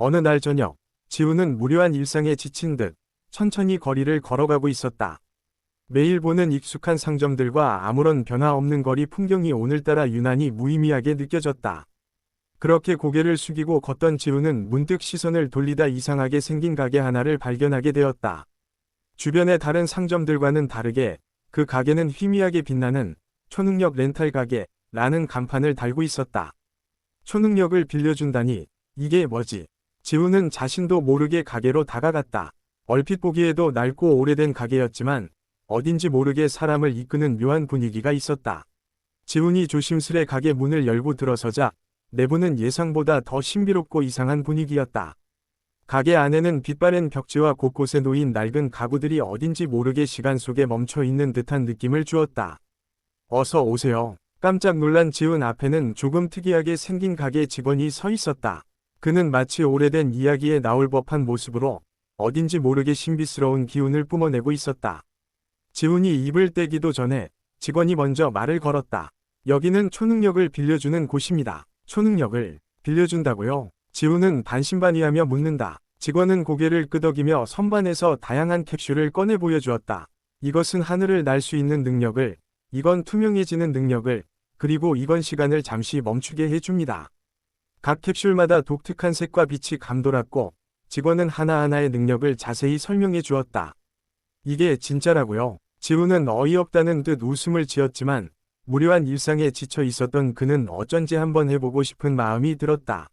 어느 날 저녁, 지우는 무료한 일상에 지친 듯 천천히 거리를 걸어가고 있었다. 매일 보는 익숙한 상점들과 아무런 변화 없는 거리 풍경이 오늘따라 유난히 무의미하게 느껴졌다. 그렇게 고개를 숙이고 걷던 지우는 문득 시선을 돌리다 이상하게 생긴 가게 하나를 발견하게 되었다. 주변의 다른 상점들과는 다르게 그 가게는 희미하게 빛나는 초능력 렌탈 가게라는 간판을 달고 있었다. 초능력을 빌려준다니 이게 뭐지? 지우는 자신도 모르게 가게로 다가갔다. 얼핏 보기에도 낡고 오래된 가게였지만 어딘지 모르게 사람을 이끄는 묘한 분위기가 있었다. 지훈이 조심스레 가게 문을 열고 들어서자 내부는 예상보다 더 신비롭고 이상한 분위기였다. 가게 안에는 빛바랜 벽지와 곳곳에 놓인 낡은 가구들이 어딘지 모르게 시간 속에 멈춰 있는 듯한 느낌을 주었다. 어서 오세요. 깜짝 놀란 지훈 앞에는 조금 특이하게 생긴 가게 직원이 서 있었다. 그는 마치 오래된 이야기에 나올 법한 모습으로 어딘지 모르게 신비스러운 기운을 뿜어내고 있었다. 지훈이 입을 떼기도 전에 직원이 먼저 말을 걸었다. 여기는 초능력을 빌려주는 곳입니다. 초능력을 빌려준다고요? 지훈은 반신반의하며 묻는다. 직원은 고개를 끄덕이며 선반에서 다양한 캡슐을 꺼내 보여주었다. 이것은 하늘을 날 수 있는 능력을, 이건 투명해지는 능력을, 그리고 이건 시간을 잠시 멈추게 해줍니다. 각 캡슐마다 독특한 색과 빛이 감돌았고 직원은 하나하나의 능력을 자세히 설명해 주었다. 이게 진짜라고요. 지훈은 어이없다는 듯 웃음을 지었지만 무료한 일상에 지쳐 있었던 그는 어쩐지 한번 해보고 싶은 마음이 들었다.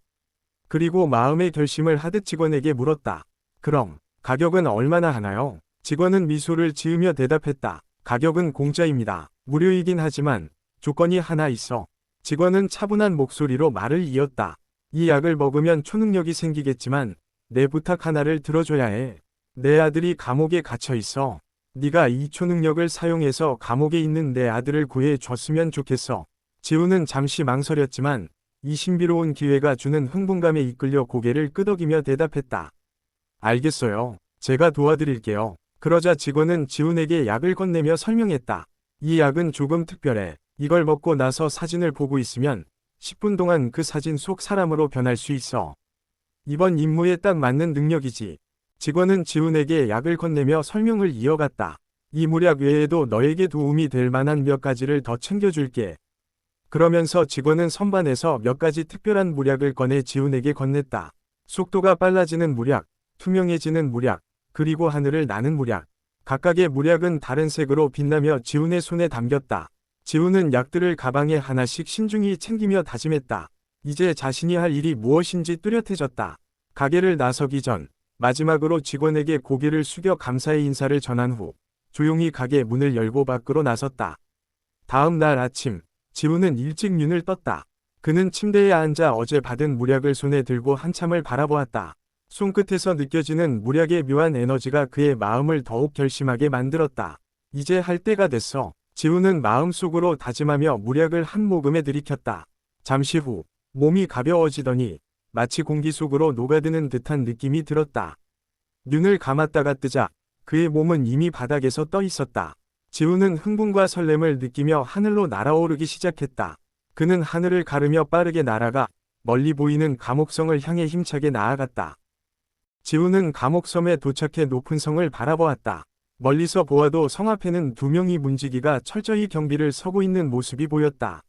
그리고 마음의 결심을 하듯 직원에게 물었다. 그럼 가격은 얼마나 하나요? 직원은 미소를 지으며 대답했다. 가격은 공짜입니다. 무료이긴 하지만 조건이 하나 있어. 직원은 차분한 목소리로 말을 이었다. 이 약을 먹으면 초능력이 생기겠지만 내 부탁 하나를 들어줘야 해. 내 아들이 감옥에 갇혀 있어. 네가 이 초능력을 사용해서 감옥에 있는 내 아들을 구해 줬으면 좋겠어. 지우는 잠시 망설였지만 이 신비로운 기회가 주는 흥분감에 이끌려 고개를 끄덕이며 대답했다. 알겠어요. 제가 도와드릴게요. 그러자 직원은 지훈에게 약을 건네며 설명했다. 이 약은 조금 특별해. 이걸 먹고 나서 사진을 보고 있으면 10분 동안 그 사진 속 사람으로 변할 수 있어. 이번 임무에 딱 맞는 능력이지. 직원은 지훈에게 약을 건네며 설명을 이어갔다. 이 무약 외에도 너에게 도움이 될 만한 몇 가지를 더 챙겨줄게. 그러면서 직원은 선반에서 몇 가지 특별한 무약을 꺼내 지훈에게 건넸다. 속도가 빨라지는 무약, 투명해지는 무약, 그리고 하늘을 나는 무약. 각각의 무약은 다른 색으로 빛나며 지훈의 손에 담겼다. 지훈은 약들을 가방에 하나씩 신중히 챙기며 다짐했다. 이제 자신이 할 일이 무엇인지 뚜렷해졌다. 가게를 나서기 전 마지막으로 직원에게 고개를 숙여 감사의 인사를 전한 후 조용히 가게 문을 열고 밖으로 나섰다. 다음 날 아침 지훈은 일찍 눈을 떴다. 그는 침대에 앉아 어제 받은 무약을 손에 들고 한참을 바라보았다. 손끝에서 느껴지는 무약의 묘한 에너지가 그의 마음을 더욱 결심하게 만들었다. 이제 할 때가 됐어. 지우는 마음속으로 다짐하며 무력을 한 모금에 들이켰다. 잠시 후 몸이 가벼워지더니 마치 공기 속으로 녹아드는 듯한 느낌이 들었다. 눈을 감았다가 뜨자 그의 몸은 이미 바닥에서 떠 있었다. 지우는 흥분과 설렘을 느끼며 하늘로 날아오르기 시작했다. 그는 하늘을 가르며 빠르게 날아가 멀리 보이는 감옥성을 향해 힘차게 나아갔다. 지우는 감옥섬에 도착해 높은 성을 바라보았다. 멀리서 보아도 성 앞에는 두 명이 문지기가 철저히 경비를 서고 있는 모습이 보였다.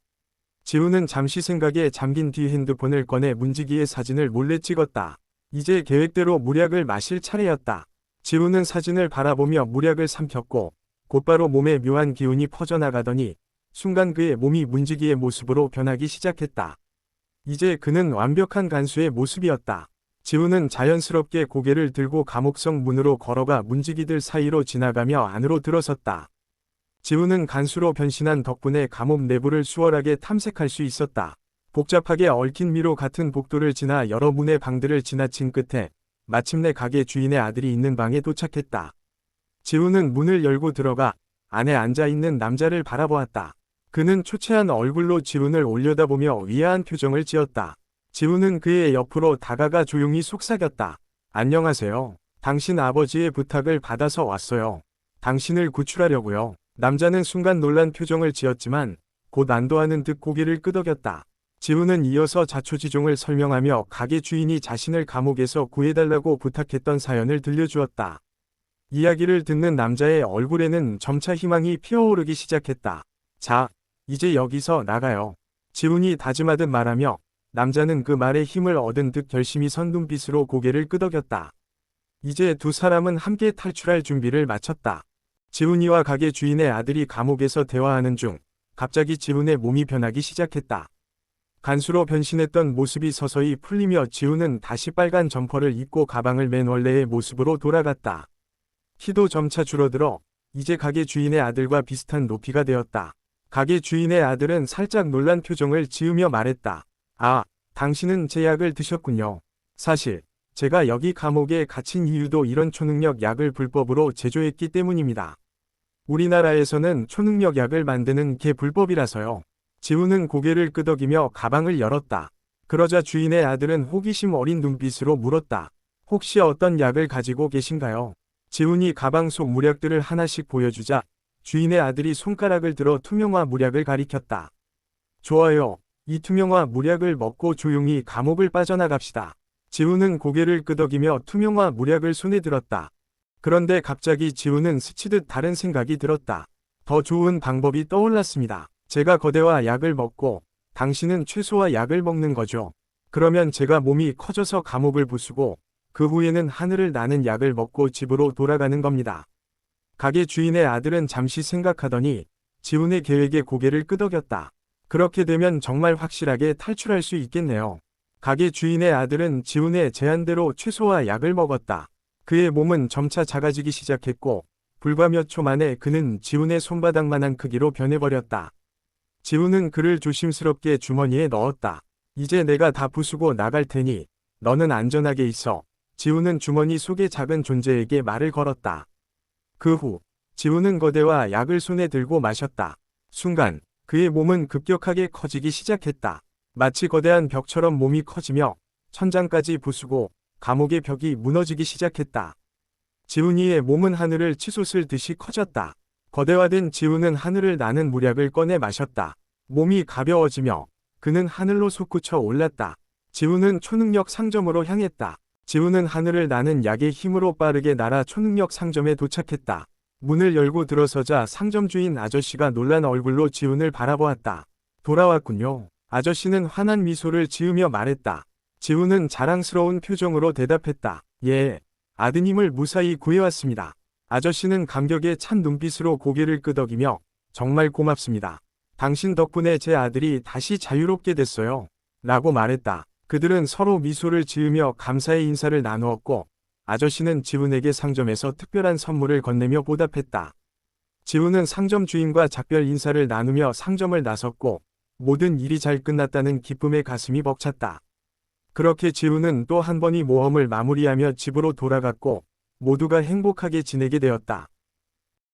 지우는 잠시 생각에 잠긴 뒤 핸드폰을 꺼내 문지기의 사진을 몰래 찍었다. 이제 계획대로 무약을 마실 차례였다. 지우는 사진을 바라보며 무약을 삼켰고 곧바로 몸에 묘한 기운이 퍼져나가더니 순간 그의 몸이 문지기의 모습으로 변하기 시작했다. 이제 그는 완벽한 간수의 모습이었다. 지우는 자연스럽게 고개를 들고 감옥성 문으로 걸어가 문지기들 사이로 지나가며 안으로 들어섰다. 지우는 간수로 변신한 덕분에 감옥 내부를 수월하게 탐색할 수 있었다. 복잡하게 얽힌 미로 같은 복도를 지나 여러 문의 방들을 지나친 끝에 마침내 가게 주인의 아들이 있는 방에 도착했다. 지우는 문을 열고 들어가 안에 앉아있는 남자를 바라보았다. 그는 초췌한 얼굴로 지훈을 올려다보며 위아한 표정을 지었다. 지훈은 그의 옆으로 다가가 조용히 속삭였다. 안녕하세요. 당신 아버지의 부탁을 받아서 왔어요. 당신을 구출하려고요. 남자는 순간 놀란 표정을 지었지만 곧 안도하는 듯 고개를 끄덕였다. 지훈은 이어서 자초지종을 설명하며 가게 주인이 자신을 감옥에서 구해달라고 부탁했던 사연을 들려주었다. 이야기를 듣는 남자의 얼굴에는 점차 희망이 피어오르기 시작했다. 자, 이제 여기서 나가요. 지훈이 다짐하듯 말하며 남자는 그 말에 힘을 얻은 듯 결심이 선 눈빛으로 고개를 끄덕였다. 이제 두 사람은 함께 탈출할 준비를 마쳤다. 지훈이와 가게 주인의 아들이 감옥에서 대화하는 중 갑자기 지훈의 몸이 변하기 시작했다. 간수로 변신했던 모습이 서서히 풀리며 지훈은 다시 빨간 점퍼를 입고 가방을 맨 원래의 모습으로 돌아갔다. 키도 점차 줄어들어 이제 가게 주인의 아들과 비슷한 높이가 되었다. 가게 주인의 아들은 살짝 놀란 표정을 지으며 말했다. 아, 당신은 제 약을 드셨군요. 사실 제가 여기 감옥에 갇힌 이유도 이런 초능력 약을 불법으로 제조했기 때문입니다. 우리나라에서는 초능력 약을 만드는 게 불법이라서요. 지훈은 고개를 끄덕이며 가방을 열었다. 그러자 주인의 아들은 호기심 어린 눈빛으로 물었다. 혹시 어떤 약을 가지고 계신가요? 지훈이 가방 속 무약들을 하나씩 보여주자 주인의 아들이 손가락을 들어 투명화 무약을 가리켰다. 좋아요. 이 투명화 무약을 먹고 조용히 감옥을 빠져나갑시다. 지훈은 고개를 끄덕이며 투명화 무약을 손에 들었다. 그런데 갑자기 지훈은 스치듯 다른 생각이 들었다. 더 좋은 방법이 떠올랐습니다. 제가 거대화 약을 먹고 당신은 최소화 약을 먹는 거죠. 그러면 제가 몸이 커져서 감옥을 부수고 그 후에는 하늘을 나는 약을 먹고 집으로 돌아가는 겁니다. 가게 주인의 아들은 잠시 생각하더니 지훈의 계획에 고개를 끄덕였다. 그렇게 되면 정말 확실하게 탈출할 수 있겠네요. 가게 주인의 아들은 지훈의 제안대로 최소화 약을 먹었다. 그의 몸은 점차 작아지기 시작했고 불과 몇 초 만에 그는 지훈의 손바닥만한 크기로 변해버렸다. 지훈은 그를 조심스럽게 주머니에 넣었다. 이제 내가 다 부수고 나갈 테니 너는 안전하게 있어. 지훈은 주머니 속의 작은 존재에게 말을 걸었다. 그 후 지훈은 거대와 약을 손에 들고 마셨다. 순간 그의 몸은 급격하게 커지기 시작했다. 마치 거대한 벽처럼 몸이 커지며 천장까지 부수고 감옥의 벽이 무너지기 시작했다. 지훈이의 몸은 하늘을 치솟을 듯이 커졌다. 거대화된 지훈은 하늘을 나는 무약을 꺼내 마셨다. 몸이 가벼워지며 그는 하늘로 솟구쳐 올랐다. 지훈은 초능력 상점으로 향했다. 지훈은 하늘을 나는 약의 힘으로 빠르게 날아 초능력 상점에 도착했다. 문을 열고 들어서자 상점 주인 아저씨가 놀란 얼굴로 지훈을 바라보았다. 돌아왔군요. 아저씨는 환한 미소를 지으며 말했다. 지훈은 자랑스러운 표정으로 대답했다. 예, 아드님을 무사히 구해왔습니다. 아저씨는 감격에 찬 눈빛으로 고개를 끄덕이며 정말 고맙습니다. 당신 덕분에 제 아들이 다시 자유롭게 됐어요. 라고 말했다. 그들은 서로 미소를 지으며 감사의 인사를 나누었고 아저씨는 지훈에게 상점에서 특별한 선물을 건네며 보답했다. 지훈은 상점 주인과 작별 인사를 나누며 상점을 나섰고 모든 일이 잘 끝났다는 기쁨에 가슴이 벅찼다. 그렇게 지훈은 또 한 번이 모험을 마무리하며 집으로 돌아갔고 모두가 행복하게 지내게 되었다.